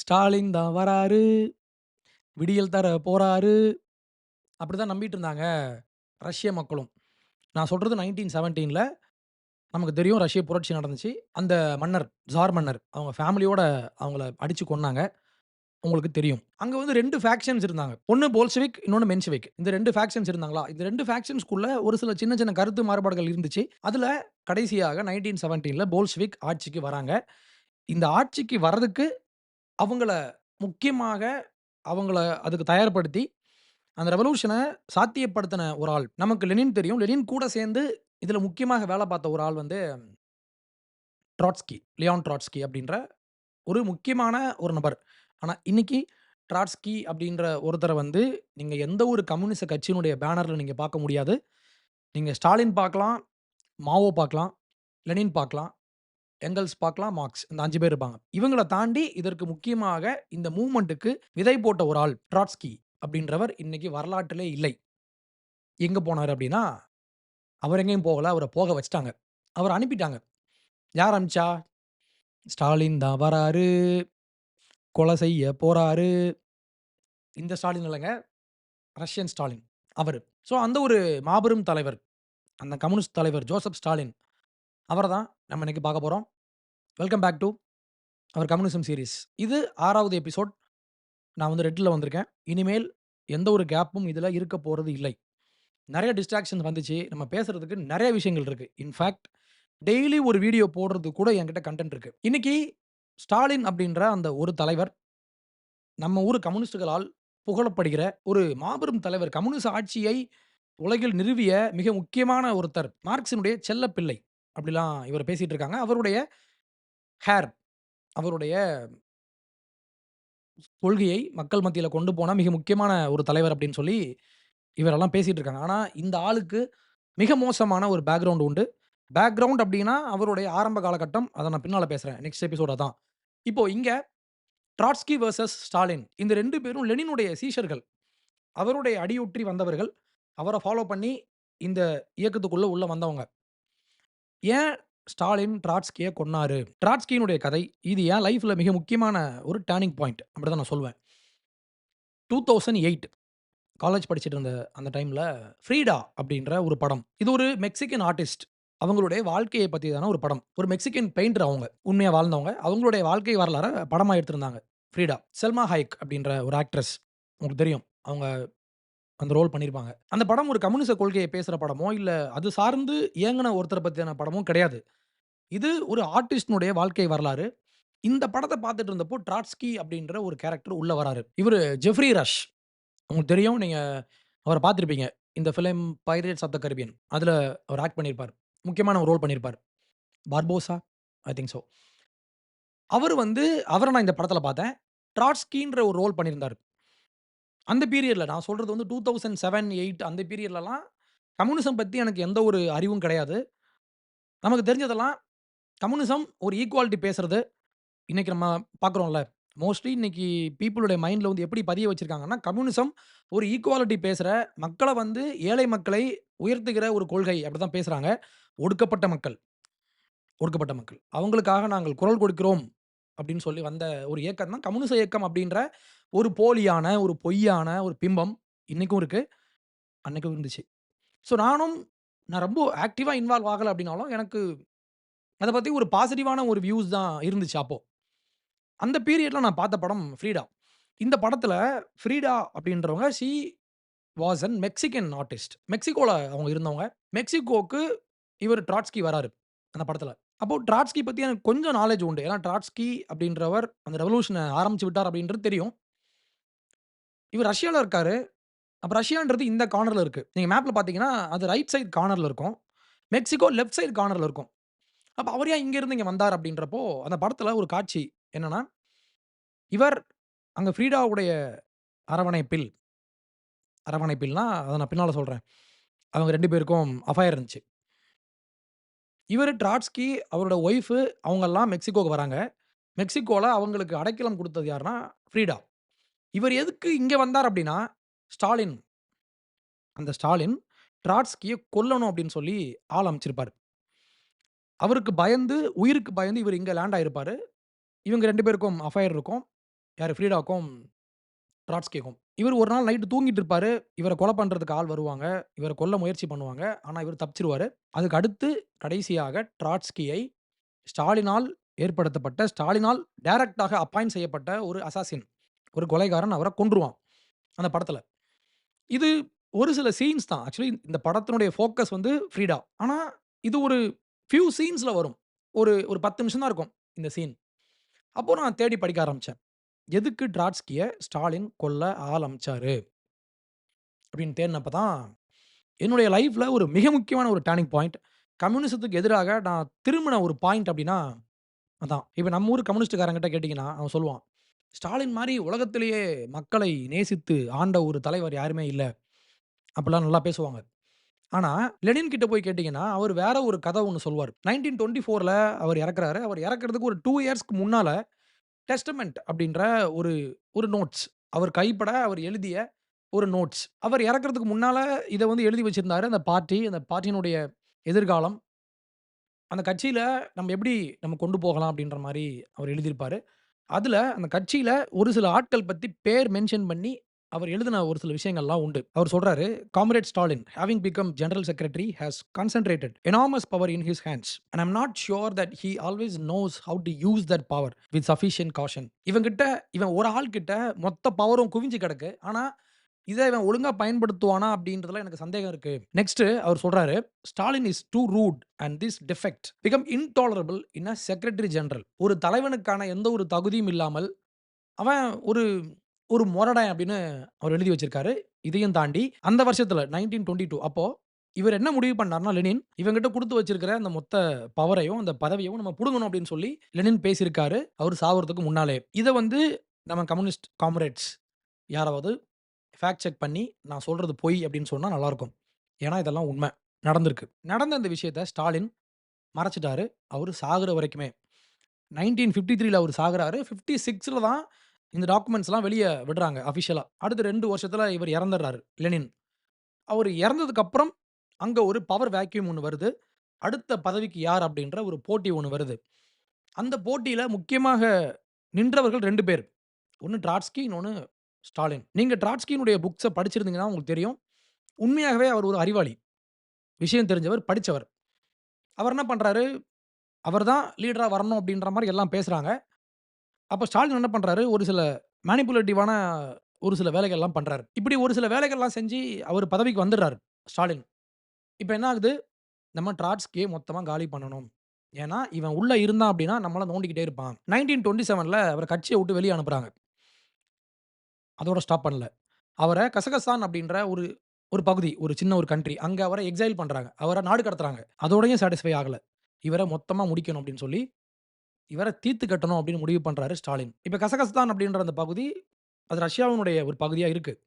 ஸ்டாலின் தான் வராரு. விடியல் தர போறாரு. அப்படிதான் நம்பிட்டு இருந்தாங்க ரஷ்ய மக்களும். நான் சொல்கிறது நைன்டீன் செவன்டீனில் நமக்கு தெரியும் ரஷ்ய புரட்சி நடந்துச்சு. அந்த மன்னர், ஜார் மன்னர் அவங்க ஃபேமிலியோட அவங்கள அடித்து கொன்னாங்க. உங்களுக்கு தெரியும். அங்கே வந்து ரெண்டு ஃபேக்ஷன்ஸ் இருந்தாங்க. ஒன்று போல்ஸ்விக் இன்னொன்று மென்ஸ்விக் இந்த ரெண்டு ஃபேக்ஷன்ஸ் இருந்தாங்களா, இந்த ரெண்டு ஃபேக்ஷன்ஸ்குள்ள ஒரு சில சின்ன சின்ன கருத்து மாறுபாடுகள் இருந்துச்சு. அதில் கடைசியாக நைன்டீன் செவன்டீனில் போல்ஸ்விக் ஆட்சிக்கு வராங்க. இந்த ஆட்சிக்கு வர்றதுக்கு அவங்கள முக்கியமாக அவங்கள அதுக்கு தயார்படுத்தி, அந்த ரெவல்யூஷனை சாத்தியப்படுத்தின ஒரு ஆள். நமக்கு லெனின் தெரியும். லெனின் கூட சேர்ந்து இதில் முக்கியமாக வேலை பார்த்த ஒரு ஆள் வந்து ட்ராட்ஸ்கி, லியான் ட்ராட்ஸ்கி அப்படின்ற ஒரு முக்கியமான ஒரு நபர். ஆனா இன்னைக்கு ட்ராட்ஸ்கி அப்படின்ற ஒருத்தர வந்து நீங்க எந்த ஒரு கம்யூனிஸ்ட் கட்சியினுடைய பேனர்ல நீங்க பார்க்க முடியாது. நீங்க ஸ்டாலின் பார்க்கலாம், மாவோ பார்க்கலாம், லெனின் பார்க்கலாம், எங்கல்ஸ் பார்க்கலாம், மார்க்ஸ் இந்த அஞ்சு பேர் இருப்பாங்க. இவங்களை தாண்டி இதற்கு முக்கியமாக இந்த மூமெண்ட்டுக்கு விதை போட்ட ஒரு ஆள் ட்ராட்ஸ்கி அப்படின்றவர் இன்னைக்கு வரலாற்றிலே இல்லை. எங்கே போனார் அப்படின்னா, அவர் எங்கேயும் போகல. அவரை போக வச்சுட்டாங்க. அவர் அனுப்பிட்டாங்க. யார் அனுப்பிச்சா? ஸ்டாலின் தான் வராரு. கொலை செய்ய போகிறாரு இந்த ஸ்டாலின் இல்லைங்க ரஷ்யன் ஸ்டாலின் அவர் ஸோ அந்த ஒரு மாபெரும் தலைவர். அந்த கம்யூனிஸ்ட் தலைவர் ஜோசப் ஸ்டாலின். அவரை தான் நம்ம இன்னைக்கு பார்க்க போகிறோம் welcome back to our communism series. இது ஆறாவது எபிசோட். நான் வந்து ரெட்டில் வந்திருக்கேன். இனிமேல் எந்த ஒரு கேப்பும் இதில் இருக்க போகிறது இல்லை. நிறைய டிஸ்ட்ராக்ஷன்ஸ் வந்துச்சு. நம்ம பேசுகிறதுக்கு நிறைய விஷயங்கள் இருக்குது இன்ஃபேக்ட் டெய்லி ஒரு வீடியோ போடுறதுக்கு கூட என்கிட்ட கன்டென்ட் இருக்குது இன்றைக்கி ஸ்டாலின் அப்படின்ற அந்த ஒரு தலைவர், நம்ம ஊர் கம்யூனிஸ்டுகளால் புகழப்படுகிற ஒரு மாபெரும் தலைவர். கம்யூனிஸ்ட் ஆட்சியை உலகில் நிறுவிய மிக முக்கியமான ஒருத்தர். மார்க்ஸினுடைய செல்லப்பிள்ளை. அப்படிலாம் இவர் பேசிட்டு இருக்காங்க. அவருடைய ஹேர் அவருடைய கொள்கையை மக்கள் மத்தியில கொண்டு போன மிக முக்கியமான ஒரு தலைவர் அப்படின்னு சொல்லி இவரெல்லாம் பேசிட்டு இருக்காங்க. ஆனா இந்த ஆளுக்கு மிக மோசமான ஒரு பேக்கிரவுண்ட் உண்டு. பேக்கிரவுண்ட் அப்படின்னா அவருடைய ஆரம்ப காலகட்டம். அத நான் பின்னால பேசுறேன். நெக்ஸ்ட் எபிசோட் அதான். இப்போ இங்க ட்ராட்ஸ்கி வெர்சஸ் ஸ்டாலின். இந்த 2 பேரும் லெனினுடைய சீஷர்கள். அவருடைய அடியொற்றி வந்தவர்கள். அவர ஃபாலோ பண்ணி இந்த இயக்கத்துக்குள்ள உள்ள வந்தவங்க. ஏன் ஸ்டாலின் ட்ராட்ஸ்கியை கொன்னாரு? ட்ராட்ஸ்கியினுடைய கதை. இது என் லைஃப்பில் மிக முக்கியமான ஒரு டேர்னிங் பாயிண்ட். அப்படிதான் நான் சொல்லுவேன். 2008 காலேஜ் படிச்சுட்டு இருந்த அந்த டைமில் ஃப்ரீடா அப்படின்ற ஒரு படம். இது ஒரு மெக்சிகன் ஆர்டிஸ்ட். அவங்களுடைய வாழ்க்கையை பற்றி பத்தியான ஒரு படம். ஒரு மெக்சிகன் பெயிண்டர் அவங்க. உண்மையாக வாழ்ந்தவங்க. அவங்களுடைய வாழ்க்கை வரலாற படமாக எடுத்திருந்தாங்க. ஃப்ரீடா. செல்மா ஹைக் அப்படின்ற ஒரு ஆக்ட்ரஸ். உங்களுக்கு தெரியும். அவங்க அந்த ரோல் பண்ணியிருப்பாங்க. அந்த படம் ஒரு கம்யூனிச கொள்கையை பேசுகிற படமோ, இல்லை அது சார்ந்து இயங்கின ஒருத்தரை பற்றியான படமும் கிடையாது. இது ஒரு ஆர்டிஸ்டினுடைய வாழ்க்கை வரலாறு. இந்த படத்தை பார்த்துட்டு இருந்தப்போ ட்ராட்ஸ்கி அப்படின்ற ஒரு கேரக்டர் உள்ளே வராரு. இவரு ஜெஃப்ரி ரஷ். உங்களுக்கு தெரியும். நீங்கள் அவரை பார்த்துருப்பீங்க இந்த film pirates of the Caribbean. அதில் அவர் ஆக்ட் பண்ணியிருப்பார். முக்கியமான ஒரு ரோல் பண்ணியிருப்பார். பார்போசா? ஐ திங்க் ஸோ அவர் வந்து அவரை நான் இந்த படத்தில் பார்த்தேன். ட்ராட்ஸ்கின்ற ஒரு ரோல் பண்ணியிருந்தாரு. அந்த பீரியடில் நான் சொல்றது வந்து 2007, 8 அந்த பீரியட்லலாம் கம்யூனிசம் பத்தி எனக்கு எந்த ஒரு அறிவும் கிடையாது. நமக்கு தெரிஞ்சதெல்லாம் கம்யூனிசம் ஒரு ஈக்குவாலிட்டி பேசுறது. இன்னைக்கு நம்ம பார்க்குறோம்ல. மோஸ்ட்லி இன்னைக்கு பீப்பிளுடைய மைண்ட்ல வந்து எப்படி பதிய வச்சிருக்காங்கன்னா, கம்யூனிசம் ஒரு ஈக்குவாலிட்டி பேசுற, மக்கள வந்து ஏழை மக்களை உயர்த்துகிற ஒரு கொள்கை அப்படிதான் பேசுறாங்க. ஒடுக்கப்பட்ட மக்கள். ஒடுக்கப்பட்ட மக்கள். அவங்களுக்காக நாங்கள் குரல் கொடுக்கிறோம் அப்படின்னு சொல்லி வந்த ஒரு இயக்கம் தான் கம்யூனிச இயக்கம் அப்படின்ற ஒரு போலியான, ஒரு பொய்யான ஒரு பிம்பம் இன்னைக்கும் இருக்கு. அன்னைக்கும் இருந்துச்சு. ஸோ நானும் நான் ரொம்ப ஆக்டிவா இன்வால்வ் ஆகல அப்படின்னாலும், எனக்கு அத பத்தி ஒரு பாசிட்டிவான ஒரு வியூஸ் தான் இருந்துச்சு அப்போ. அந்த பீரியட்ல நான் பார்த்த படம் ஃப்ரீடா. இந்த படத்துல ஃப்ரீடா அப்படின்றவங்க she was an Mexican artist. மெக்சிகோல அவங்க இருந்தவங்க. மெக்சிகோக்கு இவர் ட்ராட்ஸ்கி வராரு. அந்த படத்துல. அப்போ ட்ராட்ஸ்கி பத்தி எனக்கு கொஞ்சம் நாலேட்ஜ் உண்டு. ஏன்னா ட்ராட்ஸ்கி அப்படின்றவர் அந்த ரெவல்யூஷன ஆரம்பிச்சு விட்டார் அப்படின்றது தெரியும். இவர் ரஷ்யால இருக்காரு. அப்ப ரஷ்யான்றது இந்த கார்னர்ல இருக்கு. நீங்க மேப்ல பார்த்தீங்கன்னா, அது ரைட் சைட் கார்னர்ல இருக்கும். மெக்சிகோ லெஃப்ட் சைட் கார்னர்ல இருக்கும். அப்ப அவர் ஏன் இங்க இருந்து இங்க வந்தார் அப்படின்றப்போ, அந்த படத்துல ஒரு காட்சி என்னன்னா, இவர் அங்க ஃப்ரீடாவுடைய அரவணைப்பில் அரவணைப்பில்னா, அதை நான் பின்னால சொல்றேன். அவங்க ரெண்டு பேருக்கும் அஃபயர் இருந்துச்சு. இவர் ட்ராட்ஸ்கி, அவரோட ஒய்ஃபு அவங்கெல்லாம் மெக்சிகோவுக்கு வராங்க. மெக்சிகோவில் அவங்களுக்கு அடைக்கலம் கொடுத்தது யாருன்னா, ஃப்ரீடா. இவர் எதுக்கு இங்க வந்தார் அப்படின்னா, ஸ்டாலின். அந்த ஸ்டாலின் ட்ராட்ஸ்கியை கொல்லணும் அப்படின்னு சொல்லி ஆள் அமைச்சிருப்பார் அவருக்கு பயந்து, உயிருக்கு பயந்து இவர் இங்கே லேண்ட் ஆயிருப்பாரு. இவங்க ரெண்டு பேருக்கும் அஃபயர் இருக்கும். யார் ஃப்ரீடாக்கும் ட்ராட்ஸ்கேக்கும் இவர் ஒரு நாள் நைட்டு தூங்கிட்டு இருப்பாரு. இவரை கொலை பண்ணுறதுக்கு ஆள் வருவாங்க. இவரை கொல்ல முயற்சி பண்ணுவாங்க. ஆனால் இவர் தப்பிச்சிருவார் அதுக்கு அடுத்து கடைசியாக ட்ராட்ஸ்கியை ஸ்டாலினால் ஏற்படுத்தப்பட்ட, ஸ்டாலினால் டைரக்டாக அப்பாயிண்ட் செய்யப்பட்ட ஒரு அசாசின். ஒரு கொலைகாரன் அவரை கொன்றுவான். அந்த படத்தில் இது ஒரு சில சீன்ஸ் தான். ஆக்சுவலி இந்த படத்தினுடைய ஃபோக்கஸ் வந்து ஃப்ரீடா. ஆனால் இது ஒரு ஃபியூ சீன்ஸில் வரும். ஒரு ஒரு 10 நிமிஷம் தான் இருக்கும் இந்த சீன். அப்போது நான் தேடி படிக்க ஆரம்பித்தேன் எதுக்கு ட்ராட்ஸ்கியை ஸ்டாலின் கொல்ல ஆள் அப்படின்னு தேடினப்ப தான், என்னுடைய லைஃப்பில் ஒரு மிக முக்கியமான ஒரு டேர்னிங் பாயிண்ட். கம்யூனிசத்துக்கு எதிராக நான் திரும்பின ஒரு பாயிண்ட் அப்படின்னா, அதான். இப்போ நம்ம ஊர் கம்யூனிஸ்ட்காரன்கிட்ட கேட்டிங்கன்னா அவன் சொல்லுவான். "ஸ்டாலின் மாரி உலகத்திலேயே மக்களை நேசித்து ஆண்ட ஒரு தலைவர் யாருமே இல்ல." அப்படிலாம் நல்லா பேசுவாங்க. ஆனா, லெனின் கிட்ட போய் கேட்டீங்கன்னா, அவர் வேற ஒரு கதை ஒண்ணு டுவெண்ட்டி 1924ல அவர் இறக்குறாரு. அவர் இறக்கறதுக்கு ஒரு 2 இயர்ஸ்க்கு முன்னால, டெஸ்டமென்ட் அப்படின்ற ஒரு ஒரு நோட்ஸ். அவர் கைப்பட அவர் எழுதிய ஒரு நோட்ஸ். அவர் இறக்குறதுக்கு முன்னால இத வந்து எழுதி வச்சிருந்தாரு. அந்த பார்ட்டி, அந்த பார்ட்டியினுடைய எதிர்காலம். அந்த கட்சியில நம்ம எப்படி நம்ம கொண்டு போகலாம் அப்படின்ற மாரி அவர் எழுதியிருப்பாரு. அதுல அந்த கட்சியில ஒரு சில ஆட்கள் பத்தி பேர் மென்ஷன் பண்ணி, அவர் எழுதின ஒரு சில விஷயங்கள்லாம் உண்டு. அவர் சொல்றாரு, "comrade Stalin having become general secretary has concentrated enormous power in his hands. And I'm not sure that he always knows how to use that power with sufficient caution." இவங்கிட்ட இவன் ஒரு ஆள் கிட்ட மொத்த பவரும் குவிஞ்சு கிடக்கு. ஆனால் இதை இவன் ஒழுங்கா பயன்படுத்துவானா அப்படின்றதுல எனக்கு சந்தேகம் இருக்கு. நெக்ஸ்ட் அவர் சொல்றாரு, "Stalin is too rude and this defect become intolerable in a secretary general." ஒரு தலைவனுக்கான எந்த ஒரு தகுதியும் இல்லாமல், அவன் ஒரு ஒரு மொரடன் அப்படின்னு அவர் எழுதி வச்சிருக்காரு. இதையும் தாண்டி அந்த வருஷத்துல 1922 அப்போ இவர் என்ன முடிவு பண்ணார்னா லெனின், இவங்கிட்ட கொடுத்து வச்சிருக்கிற அந்த மொத்த பவரையும், அந்த பதவியும் நம்ம புடுங்கணும் அப்படின்னு சொல்லி லெனின் பேசியிருக்காரு. அவர் சாவறதுக்கு முன்னாலே. இதை வந்து நம்ம கம்யூனிஸ்ட் காம்ரேட்ஸ் யாராவது ஃபேக்ட் செக் பண்ணி, நான் சொல்கிறது பொய் அப்படின்னு சொன்னால் நல்லாயிருக்கும் ஏன்னா இதெல்லாம் உண்மை நடந்திருக்கு. நடந்த இந்த விஷயத்த ஸ்டாலின் மறைச்சிட்டாரு அவர் சாகுற வரைக்குமே. நைன்டீன் ஃபிஃப்டி த்ரீல அவர் சாகுறாரு. 56ல தான் இந்த டாக்குமெண்ட்ஸ்லாம் வெளியே விடுறாங்க அஃபிஷியலாக அடுத்த ரெண்டு வருஷத்தில் இவர் இறந்துடுறாரு லெனின். அவர் இறந்ததுக்கப்புறம் அங்கே ஒரு பவர் வேக்யூம் ஒன்று வருது. அடுத்த பதவிக்கு யார் அப்படின்ற ஒரு போட்டி ஒன்று வருது. அந்த போட்டியில் முக்கியமாக நின்றவர்கள் ரெண்டு பேர். ஒன்று ட்ராட்ஸ்கி, இன்னொன்று ஸ்டாலின். நீங்கள் ட்ராட்ஸ்கியினுடைய புக்ஸை படிச்சிருந்தீங்கன்னா உங்களுக்கு தெரியும். உண்மையாகவே அவர் ஒரு அறிவாளி. விஷயம் தெரிஞ்சவர், படித்தவர் அவர் என்ன பண்ணுறாரு அவர் தான் லீடராக வரணும் அப்படின்ற மாதிரி எல்லாம் பேசுகிறாங்க அப்போ ஸ்டாலின் என்ன பண்ணுறாரு ஒரு சில மேனிப்புலேட்டிவான ஒரு சில வேலைகள்லாம் பண்ணுறாரு இப்படி ஒரு சில வேலைகள்லாம் செஞ்சு அவர் பதவிக்கு வந்துடுறாரு ஸ்டாலின். இப்போ என்ன ஆகுது, நம்ம ட்ராட்ஸ்கே மொத்தமாக காலி பண்ணணும். ஏன்னா, இவன் உள்ளே இருந்தான் அப்படின்னா நம்மளாம் நோண்டிக்கிட்டே இருப்பான். நைன்டீன் டுவெண்ட்டி செவனில் அவர் கட்சியை விட்டு வெளியே அனுப்புறாங்க. அதோட ஸ்டாப் பண்ணல. அவர கசகஸ்தான் அப்படின்ற ஒரு ஒரு பகுதி, ஒரு சின்ன ஒரு கண்ட்ரி. அங்க அவர எக்ஸைல் பண்றாங்க. அவர நாடு கடத்துறாங்க. அதோடயும் சாட்டிஸ்ஃபை ஆகல. இவர மொத்தமா முடிக்கணும் அப்படின்னு சொல்லி, இவர தீர்த்து கட்டணும் அப்படின்னு முடிவு பண்றாரு ஸ்டாலின். இப்ப கசகஸ்தான் அப்படின்ற அந்த பகுதி, அது ரஷ்யாவினுடைய ஒரு பகுதியா இருக்கு.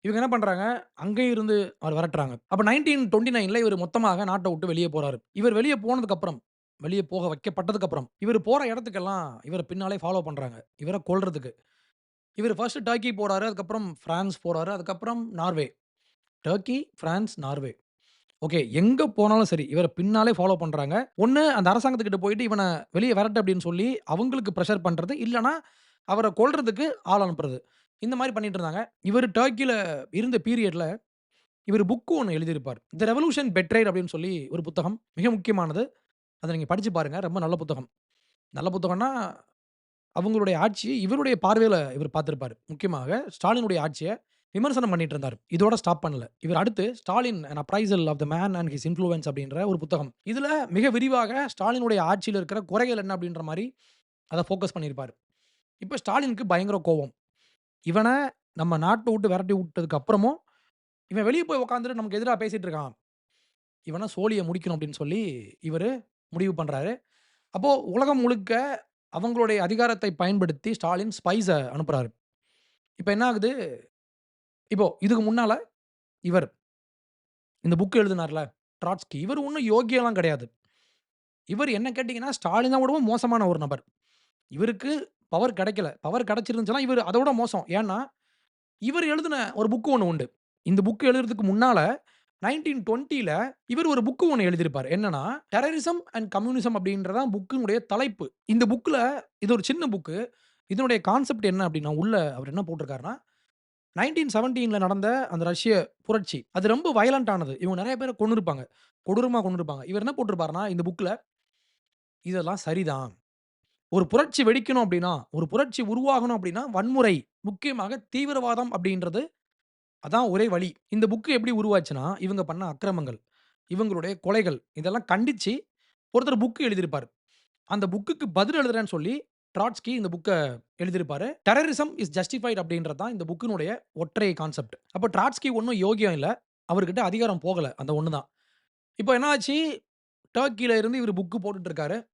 இவங்க என்ன பண்றாங்க, அங்கேயும் இருந்து அவர விரட்டுறாங்க. அப்ப 1929ல இவரு மொத்தமாக நாட்ட விட்டு வெளிய போறாரு. இவர் வெளிய போனதுக்கப்புறம் வெளியே வெளிய போக வைக்கப்பட்டதுக்கப்புறம் இவர் இவரு போற இடத்துக்கெல்லாம் இவர பின்னாலே ஃபாலோ பண்றாங்க. இவர கொல்றதுக்கு. இவரு ஃபர்ஸ்ட் டர்க்கி போறாரு. அதுக்கப்புறம் பிரான்ஸ் போறாரு. அதுக்கப்புறம் Norway. Turkey, France, Norway. Okay. எங்க போனாலும் சரி, இவர பின்னாலே ஃபாலோ பண்றாங்க. ஒண்ணு அந்த அரசாங்கத்துக்கிட்ட போயிட்டு இவன வெளிய விரட்டு அப்படின்னு சொல்லி அவங்களுக்கு பிரஷர் பண்றது. இல்லன்னா, அவர கொல்றதுக்கு ஆள் அனுப்புறது. இந்த மாரி பண்ணிட்டு இருந்தாங்க. இவரு டர்க்கில இருந்த பீரியட்ல, இவரு புக் ஒண்ணு எழுதியிருப்பார். "தி ரெவல்யூஷன் பெட்ரைட்" அப்படின்னு சொல்லி ஒரு புத்தகம். மிக முக்கியமானது. அத நீங்க படிச்சு பாருங்க. ரொம்ப நல்ல புத்தகம். நல்ல புத்தகம்னா, அவங்களுடைய ஆட்சியை இவருடைய பார்வையில் இவர் பார்த்துருப்பாரு முக்கியமாக ஸ்டாலினுடைய ஆட்சியை விமர்சனம் பண்ணிட்டு இருந்தார் இதோட ஸ்டாப் பண்ணல. இவர் அடுத்து Stalin an appraisal of the man and his influence அப்படின்ற ஒரு புத்தகம். இதுல மிக விரிவாக ஸ்டாலினுடைய ஆட்சியில் இருக்கிற குறைகள் என்ன அப்படின்ற மாதிரி அதை ஃபோக்கஸ் பண்ணியிருப்பார் இப்போ ஸ்டாலினுக்கு பயங்கர கோவம். இவனை நம்ம நாட்டை விட்டு விரட்டி விட்டதுக்கு அப்புறமும், இவன் வெளியே போய் உட்காந்துட்டு நமக்கு எதிராக பேசிட்டு இருக்கான். இவனை சோழியை முடிக்கணும் அப்படின்னு சொல்லி இவர் முடிவு பண்ணுறாரு அப்போது உலகம் முழுக்க அவங்களுடைய அதிகாரத்தை பயன்படுத்தி ஸ்டாலின் ஸ்பைஸை அனுப்புகிறாரு இப்போ என்ன ஆகுது, இப்போ இதுக்கு முன்னால் இவர் இந்த புக் எழுதினார்ல ட்ராட்ஸ்கி, இவர் ஒன்றும் யோகியெல்லாம் கிடையாது. இவர் என்ன கேட்டிங்கன்னால் ஸ்டாலின் தான் விடவும் மோசமான ஒரு நபர். இவருக்கு பவர் கிடைக்கல. பவர் கிடைச்சிருந்துச்சுன்னா, இவர் அதை விட மோசம். ஏன்னா, இவர் எழுதின ஒரு புக்கு ஒன்று உண்டு. இந்த புக்கு எழுதுறதுக்கு முன்னால் 1920ல இவர் ஒரு புக்கு ஒன்று எழுதியிருப்பார் என்னன்னா, டெரரிசம் அண்ட் கம்யூனிசம் அப்படின்றதான் புக்குனுடைய புக்கினுடைய தலைப்பு. இந்த புக்கில் இது ஒரு சின்ன புக்கு. இதனுடைய கான்செப்ட் என்ன அப்படின்னா உள்ள அவர் என்ன போட்டிருக்காருன்னா, 1917ல நடந்த அந்த ரஷ்ய புரட்சி. அது ரொம்ப வயலன்ட் ஆனது. இவங்க நெறைய பேர கொன்னுருப்பாங்க. கொடூரமாக கொன்னுருப்பாங்க. இவர் என்ன போட்டிருப்பாருன்னா இந்த புக்கில் இதெல்லாம் சரிதான். ஒரு புரட்சி வெடிக்கணும் அப்படின்னா ஒரு புரட்சி உருவாகணும் அப்படின்னா வன்முறை முக்கியமாக தீவிரவாதம் அப்படின்றது அதான் ஒரே வழி. இந்த புக் எப்படி உருவாச்சுன்னா, இவங்க பண்ண அக்கிரமங்கள், இவங்களுடைய கொலைகள் இதெல்லாம் கண்டிச்சு ஒருத்தர் புக் எழுதியிருப்பாரு. அந்த புக்குக்கு பதில் எழுதுறேன்னு சொல்லி ட்ராட்ஸ்கி இந்த புக்க எழுதியிருப்பாரு. டெரரிசம் இஸ் ஜஸ்டிஃபைட் அப்படின்றது தான் இந்த புக்கினுடைய ஒற்றை கான்செப்ட். அப்ப ட்ராட்ஸ்கி ஒண்ணும் யோகியம் இல்ல. அவர்கிட்ட அதிகாரம் போகல. அந்த ஒண்ணு தான். இப்ப என்ன ஆச்சு, டர்க்கில இருந்து இவரு புக் போட்டுட்டு இருக்காரு.